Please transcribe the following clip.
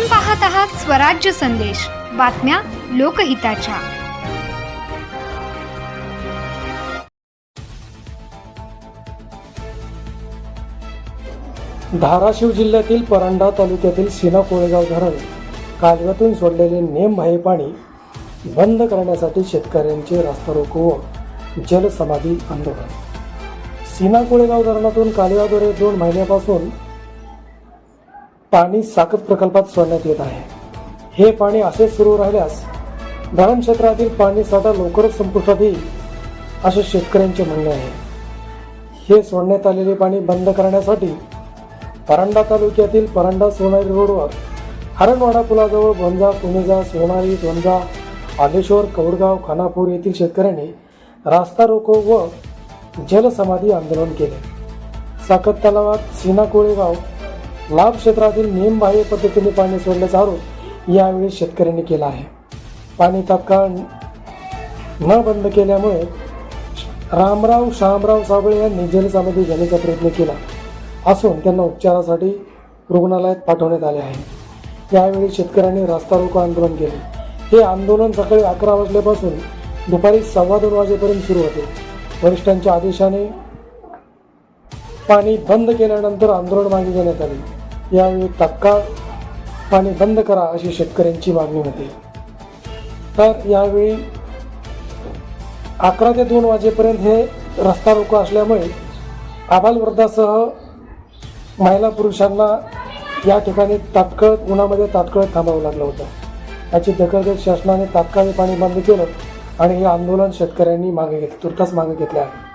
आपण पाहत आहात स्वराज्य संदेश. बातम्या लोकहिताच्या. धाराशिव जिल्ह्यातील परांडा तालुक्यातील सीना कोळेगाव धरण कालव्यातून सोडलेले नेमबाह्य पाणी बंद करण्यासाठी शेतकऱ्यांचे रास्ता रोको व जलसमाधी आंदोलन. सीना कोळेगाव धरणातून कालव्याद्वारे दोन महिन्यापासून पाणी साखर प्रकल्पात सोडण्यात येत आहे. हे पाणी असे सुरू राहिल्यास धरण क्षेत्रातील पाणी साठा लवकरच संपुष्टात येईल असे शेतकऱ्यांचे म्हणणे आहे. हे सोडण्यात आलेले पाणी बंद करण्यासाठी परांडा तालुक्यातील परांडा सोनारी रोडवर हरणवाडा पुलाजवळ गोंजा पुणेजा सोनारी गोंजा आलेश्वर कौडगाव खानापूर येथील शेतकऱ्यांनी रास्ता रोको व जलसमाधी आंदोलन केले. साकत तलावात सीना कोळेगाव लाभ क्षेत्रातील नियमबाह्य पद्धतीने पाणी सोडल्याचा आरोप यावेळी शेतकऱ्यांनी केला आहे. पाणी तात्काळ न बंद केल्यामुळे रामराव शामराव साबळे यांनी जलसामध्ये घेण्याचा प्रयत्न केला असून त्यांना उपचारासाठी रुग्णालयात पाठवण्यात आले आहे. यावेळी शेतकऱ्यांनी रास्ता रोको आंदोलन केले. हे आंदोलन सकाळी अकरा वाजल्यापासून दुपारी सव्वा दोन वाजेपर्यंत सुरू होते. वरिष्ठांच्या आदेशाने पाणी बंद केल्यानंतर आंदोलन मागे घेण्यात आले. यावेळी तात्काळ पाणी बंद करा अशी शेतकऱ्यांची मागणी होती. तर यावेळी अकरा ते दोन वाजेपर्यंत हे रस्ता रोको असल्यामुळे आबालवृद्धासह महिला पुरुषांना या ठिकाणी तात्काळ उन्हामध्ये तात्काळ थांबावं लागलं होतं. याची दखल घेत शासनाने तात्काळ पाणी बंद केलं आणि हे आंदोलन शेतकऱ्यांनी मागे घेतलं तुर्तास मागे घेतले आहे.